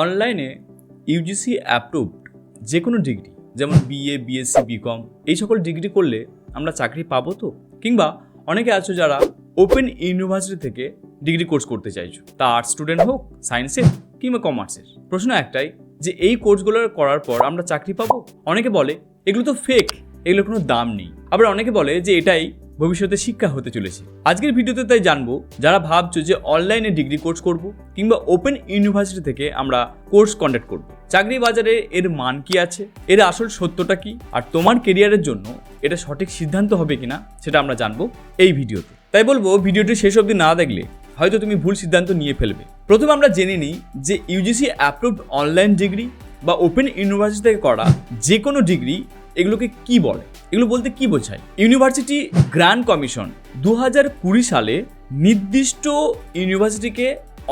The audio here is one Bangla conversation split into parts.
অনলাইনে ইউজিসি অ্যাপ্রুভড যে কোনো ডিগ্রি যেমন বিএ বিএসসি বিকম এই সকল ডিগ্রি করলে আমরা চাকরি পাবো তো? কিংবা অনেকে আছো যারা ওপেন ইউনিভার্সিটি থেকে ডিগ্রি কোর্স করতে চাইছো, তা আর্টস স্টুডেন্ট হোক সায়েন্সের কিংবা কমার্সের প্রশ্ন একটাই যে এই কোর্সগুলো করার পর আমরা চাকরি পাবো? অনেকে বলে এগুলো তো ফেক এগুলোর কোনো দাম নেই। আবার অনেকে বলে যে এটাই ভবিষ্যতে শিক্ষা হতে চলেছে। আজকের ভিডিওতে তাই জানব, যারা ভাবছ যে অনলাইনে ডিগ্রি কোর্স করব কিংবা ওপেন ইউনিভার্সিটি থেকে আমরা কোর্স কন্ডাক্ট করব, চাকরি বাজারে এর মান কি আছে, এর আসল সত্যটা কি, আর তোমার কেরিয়ারের জন্য এটা সঠিক সিদ্ধান্ত হবে কিনা, সেটা আমরা জানব এই ভিডিওতে। তাই বলব, ভিডিওটি শেষ অবধি না দেখলে হয়তো তুমি ভুল সিদ্ধান্ত নিয়ে ফেলবে। প্রথমে আমরা জেনে নিই যে ইউজিসি অ্যাপ্রুভড অনলাইন ডিগ্রি বা ওপেন ইউনিভার্সিটি থেকে করা যে কোনো ডিগ্রি এগুলোকে কি বলে? এগুলো বলতে কি বোঝায়? ইউনিভার্সিটি গ্র্যান্ড কমিশন দু হাজার কুড়ি সালে নির্দিষ্ট ইউনিভার্সিটিকে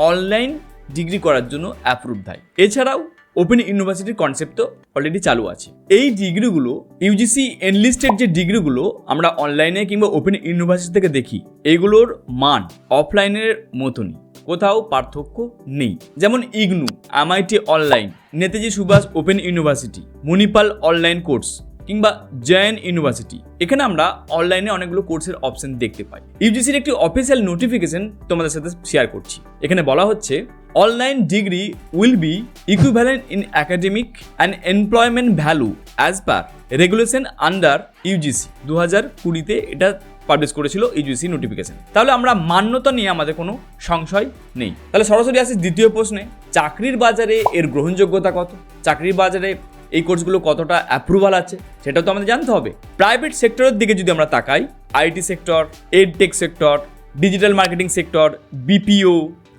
অনলাইন ডিগ্রি করার জন্য অ্যাপ্রুভ দেয়। এছাড়াও ওপেন ইউনিভার্সিটির কনসেপ্ট তো অলরেডি চালু আছে। এই ডিগ্রিগুলো ইউজিসি এনলিস্টেড যে ডিগ্রিগুলো আমরা অনলাইনে কিংবা ওপেন ইউনিভার্সিটি থেকে দেখি, এগুলোর মান অফলাইনের মতনই, কোথাও পার্থক্য নেই। যেমন IGNOU MIT online Netaji Subhash open university Manipal online course কিংবা জয়েন ইউনিভার্সিটি, এখানে আমরা অনলাইনে অনেকগুলো কোর্সের অপশন দেখতে পাই। ইউজিসির একটি অফিসিয়াল নোটিফিকেশন তোমাদের সাথে শেয়ার করছি। এখানে বলা হচ্ছে online degree will be equivalent in academic and employment value as per regulation under UGC দু হাজার কুড়িতে এটা পাবলিশ করেছিল ইউজিসি নোটিফিকেশন তাহলে আমরা মান্যতা নিয়ে আমাদের কোনো সংশয় নেই। তাহলে সরাসরি আসি দ্বিতীয় প্রশ্নে, চাকরির বাজারে এর গ্রহণযোগ্যতা কত? চাকরির বাজারে এই কোর্সগুলো কতটা অ্যাপ্রুভাল আছে সেটাও তো আমাদের জানতে হবে। প্রাইভেট সেক্টরের দিকে যদি আমরা তাকাই IT sector edtech sector digital marketing sector BPO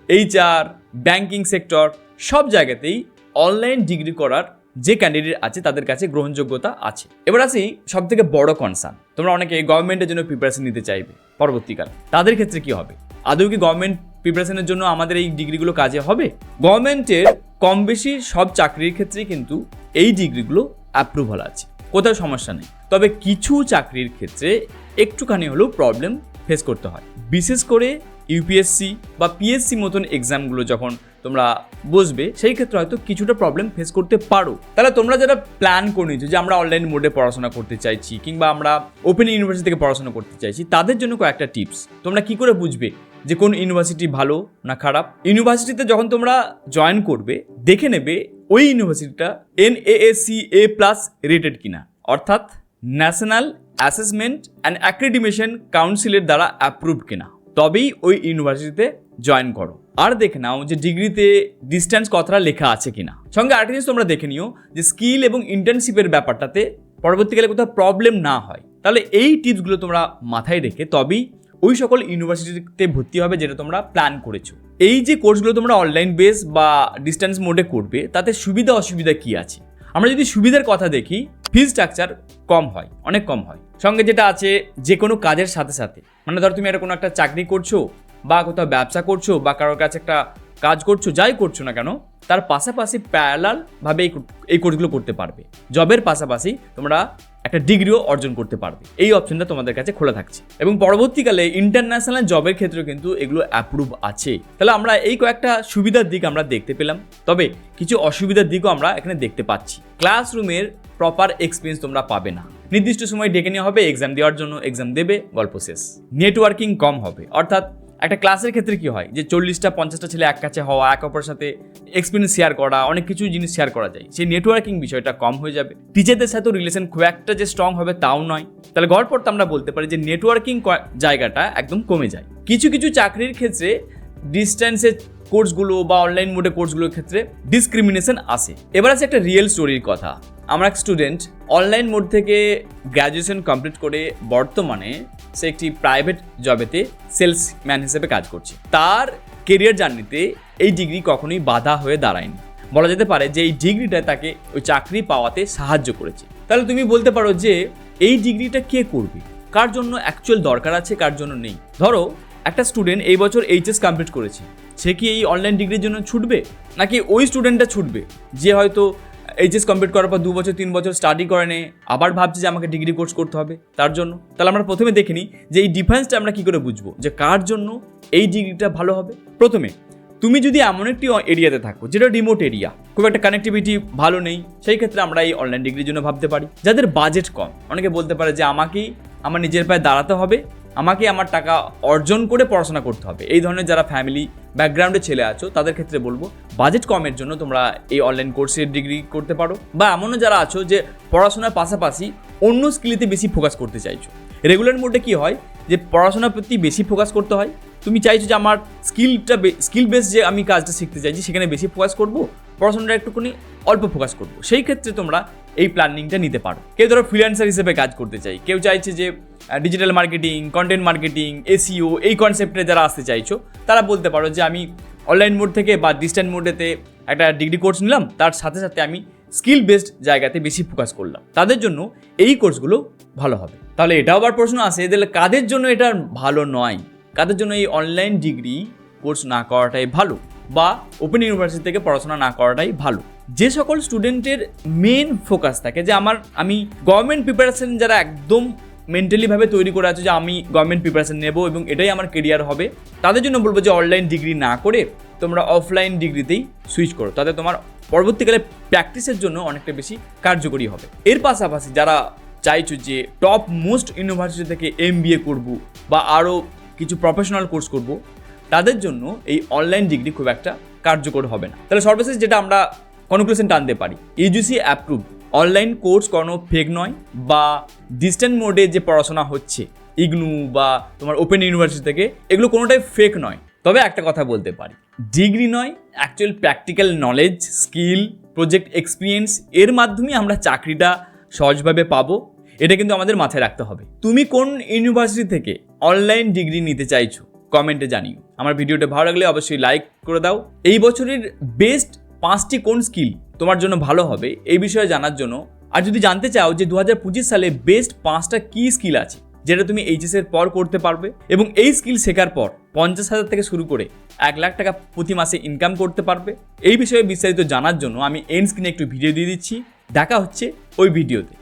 HR banking sector সব জায়গাতেই অনলাইন ডিগ্রি করার যে ক্যান্ডিডেট আছে, তাদের কাছে গ্রহণযোগ্যতা আছে। এবার আসি সব থেকে বড় কনসার্ন তোমরা অনেকে গভর্নমেন্টের জন্য প্রিপারেশন নিতে চাইবে পরবর্তীকালে। তাদের ক্ষেত্রে কি হবে? আদৌ কি গভর্নমেন্ট প্রিপারেশনের জন্য আমাদের এই ডিগ্রিগুলো কাজে হবে? গভর্নমেন্টের কম বেশি সব চাকরির ক্ষেত্রেই কিন্তু এই ডিগ্রিগুলো অ্যাপ্রুভাল আছে। কোথাও সমস্যা নেই। তবে কিছু চাকরির ক্ষেত্রে একটুখানি হলেও প্রবলেম ফেস করতে হয়। বিশেষ করে ইউপিএসসি বা পিএসসি মতন এক্সামগুলো যখন তোমরা বসবে, সেই ক্ষেত্রে হয়তো কিছুটা প্রবলেম ফেস করতে পারো। তাহলে তোমরা যারা প্ল্যান করে নিচ্ছ যে আমরা অনলাইন মোডে পড়াশোনা করতে চাইছি, কিংবা আমরা ওপেন ইউনিভার্সিটি থেকে পড়াশোনা করতে চাইছি, তাদের জন্য কয়েকটা টিপস তোমরা কি করে বুঝবে যে কোন ইউনিভার্সিটি ভালো না খারাপ ইউনিভার্সিটিতে যখন তোমরা জয়েন করবে, দেখে নেবে ওই ইউনিভার্সিটিটা এন এ প্লাস রেটেড কিনা। অর্থাৎ ন্যাশনাল অ্যাসেসমেন্ট অ্যান্ড অ্যাক্রিডিমেশন কাউন্সিলের দ্বারা অ্যাপ্রুভড কিনা। তবেই ওই ইউনিভার্সিটিতে জয়েন করো। আর দেখে নাও যে ডিগ্রিতে ডিস্ট্যান্স কথাটা লেখা আছে কিনা। সঙ্গে আরেকটা জিনিস তোমরা দেখে নিও যে স্কিল এবং ইন্টার্নশিপের ব্যাপারটাতে পরবর্তীকালে কোথাও প্রবলেম না হয়। তাহলে এই টিপসগুলো তোমরা মাথায় রেখে তবেই ওই সকল ইউনিভার্সিটিতে ভর্তি হবে যেটা তোমরা প্ল্যান করেছ। এই যে কোর্সগুলো তোমরা অনলাইন বেস বা ডিস্ট্যান্স মোডে করবে, তাতে সুবিধা অসুবিধা কি আছে? আমরা যদি সুবিধার কথা দেখি ফিজ স্ট্রাকচার কম হয়, অনেক কম হয়। সঙ্গে যেটা আছে, যে কোনো কাজের সাথে সাথে। মানে ধর তুমি একটা কোনো একটা চাকরি করছ, বা কোথাও ব্যবসা করছ, বা কারোর কাছে একটা কাজ করছ, যাই করছ না কেন, তার পাশাপাশি প্যারালালভাবে এই কোর্সগুলো করতে পারবে। জবের পাশাপাশি তোমরা একটা ডিগ্রিও অর্জন করতে পারবে। এই অপশনটা তোমাদের কাছে খোলা থাকছে। এবং পরবর্তীকালে ইন্টারন্যাশনাল জবের ক্ষেত্রে কিন্তু এগুলো অ্যাপ্রুভ আছে। তাহলে আমরা এই কয়েকটা সুবিধার দিক আমরা দেখতে পেলাম। তবে কিছু অসুবিধার দিকও আমরা এখানে দেখতে পাচ্ছি। ক্লাসরুমের প্রপার এক্সপিরিয়েন্স তোমরা পাবে না। নির্দিষ্ট সময় ডেকে নেওয়া হবে এক্সাম দেওয়ার জন্য এক্সাম দেবে, গল্প শেষ। নেটওয়ার্কিং কম হবে। অর্থাৎ একটা ক্লাসের ক্ষেত্রে কি হয়? যে চল্লিশটা, পঞ্চাশটা ছেলে এক কাছে হওয়া, এক অপরের সাথে এক্সপিরিয়েন্স শেয়ার করা, অনেক কিছু জিনিস শেয়ার করা যায়। সেই নেটওয়ার্কিং বিষয়টা কম হয়ে যাবে। টিচারদের সাথেও রিলেশন খুব একটা যে স্ট্রং হবে তাও নয়। তাহলে গড়পড়তে আমরা বলতে পারি যে নেটওয়ার্কিং জায়গাটা একদম কমে যায়। কিছু কিছু চাকরির ক্ষেত্রে ডিস্ট্যান্সের কোর্সগুলো বা অনলাইন মোডে কোর্সগুলোর ক্ষেত্রে ডিসক্রিমিনেশন আসে। এবার আছে একটা রিয়েল স্টোরির কথা। আমরা এক স্টুডেন্ট অনলাইন মোড থেকে গ্র্যাজুয়েশন কমপ্লিট করে বর্তমানে সে একটি প্রাইভেট জবেতে সেলসম্যান হিসেবে কাজ করছে। তার কেরিয়ার জার্নিতে এই ডিগ্রি কখনোই বাধা হয়ে দাঁড়ায়নি। বলা যেতে পারে যে এই ডিগ্রিটা তাকে ওই চাকরি পাওয়াতে সাহায্য করেছে। তাহলে তুমি বলতে পারো যে এই ডিগ্রিটা কে করবে? কার জন্য অ্যাকচুয়াল দরকার আছে, কার জন্য নেই? ধরো একটা স্টুডেন্ট এই বছর এইচএস কমপ্লিট করেছে। সে কি এই অনলাইন ডিগ্রির জন্য ছুটবে? নাকি ওই স্টুডেন্টটা ছুটবে? যে হয়তো এইচএস কমপ্লিট করার পর দু বছর, তিন বছর স্টাডি করে নে, আবার ভাবছে যে আমাকে ডিগ্রি কোর্স করতে হবে, তার জন্য। তাহলে আমরা প্রথমে দেখে নিই যে এই ডিফারেন্সটা আমরা কী করে বুঝব? যে কার জন্য এই ডিগ্রিটা ভালো হবে? প্রথমে, তুমি যদি এমন একটি এরিয়াতে থাকো, যেটা রিমোট এরিয়া খুব একটা কানেক্টিভিটি ভালো নেই, সেই ক্ষেত্রে আমরা এই অনলাইন ডিগ্রির জন্য ভাবতে পারি। যাদের বাজেট কম, অনেকে বলতে পারে যে আমাকেই আমার নিজের পায়ে দাঁড়াতে হবে আমাকে আমার টাকা অর্জন করে পড়াশোনা করতে হবে। এই ধরনের যারা ফ্যামিলি ব্যাকগ্রাউন্ডে ছেলে আছো, তাদের ক্ষেত্রে বলব বাজেট কমের জন্য তোমরা এই অনলাইন কোর্সের ডিগ্রি করতে পারো। বা এমনও যারা আছো যে পড়াশোনার পাশাপাশি অন্য স্কিলেতে বেশি ফোকাস করতে চাইছো। রেগুলার মোডে কী হয়? যে পড়াশোনার প্রতি বেশি ফোকাস করতে হয় তুমি চাইছো যে আমার স্কিলটা স্কিল বেস যে আমি কাজটা শিখতে চাইছি, সেখানে বেশি ফোকাস করব, পড়াশোনাটা একটুখানি অল্প ফোকাস করব। সেই ক্ষেত্রে তোমরা এই প্ল্যানিংটা নিতে পারো। কেউ ধরো ফ্রিল্যান্সার হিসেবে কাজ করতে চাই, কেউ চাইছে যে digital marketing content marketing SEO এই কনসেপ্টে যারা আসতে চাইছো, তারা বলতে পারো যে আমি অনলাইন মোড থেকে বা ডিস্ট্যান্ট মোডেতে একটা ডিগ্রি কোর্স নিলাম, তার সাথে সাথে আমি স্কিল বেসড জায়গাতে বেশি ফোকাস করলাম। তাদের জন্য এই কোর্সগুলো ভালো হবে। তাহলে এটাও আবার প্রশ্ন আসে তাহলে কাদের জন্য এটা ভালো নয়? কাদের জন্য এই অনলাইন ডিগ্রি কোর্স না করাটাই ভালো বা ওপেন ইউনিভার্সিটি থেকে পড়াশোনা না করাটাই ভালো? যে সকল স্টুডেন্টের মেন ফোকাস থাকে, যে আমার, আমি গভর্নমেন্ট প্রিপারেশন যারা একদম মেন্টালিভাবে তৈরি করে আছে যে আমি গভর্নমেন্ট প্রিপারেশন নেব এবং এটাই আমার কেরিয়ার হবে, তাদের জন্য বলব যে অনলাইন ডিগ্রি না করে তোমরা অফলাইন ডিগ্রিতেই সুইচ করো। তাতে তোমার পরবর্তীকালে প্র্যাকটিসের জন্য অনেকটা বেশি কার্যকরী হবে। এর পাশাপাশি যারা চাইছো যে টপ মোস্ট ইউনিভার্সিটি থেকে এম বি এ করব বা আরও কিছু প্রফেশনাল কোর্স করব, তাদের জন্য এই অনলাইন ডিগ্রি খুব একটা কার্যকর হবে না। তাহলে সর্বশেষ যেটা আমরা কনক্লুশন টানতে পারি ইউজিসি অ্যাপ্রুভ অনলাইন কোর্স কোনো ফেক নয় বা ডিস্ট্যান্ট মোডে যে পড়াশোনা হচ্ছে ইগনু বা তোমার ওপেন ইউনিভার্সিটি থেকে, এগুলো কোনোটাই ফেক নয়। তবে একটা কথা বলতে পারি ডিগ্রি নয় actual practical knowledge skill project experience এর মাধ্যমে আমরা চাকরিটা সহজভাবে পাবো, এটা কিন্তু আমাদের মাথায় রাখতে হবে। তুমি কোন ইউনিভার্সিটি থেকে অনলাইন ডিগ্রি নিতে চাইছো কমেন্টে জানিও। আমার ভিডিওটা ভালো লাগলে অবশ্যই লাইক করে দাও। এই বছরের বেস্ট পাঁচটি কোন স্কিল তোমার জন্য ভালো হবে এই বিষয়ে জানার জন্য। আর যদি জানতে চাও যে দু হাজার পঁচিশ সালে বেস্ট পাঁচটা কি স্কিল আছে, যেটা তুমি এইচএস এর পর করতে পারবে এবং এই স্কিল শেখার পর পঞ্চাশ হাজার থেকে শুরু করে এক লাখ টাকা প্রতি মাসে ইনকাম করতে পারবে, এই বিষয়ে বিস্তারিত জানার জন্য আমি এন স্ক্রিনে একটু ভিডিও দিয়ে দিচ্ছি। দেখা হচ্ছে ওই ভিডিওতে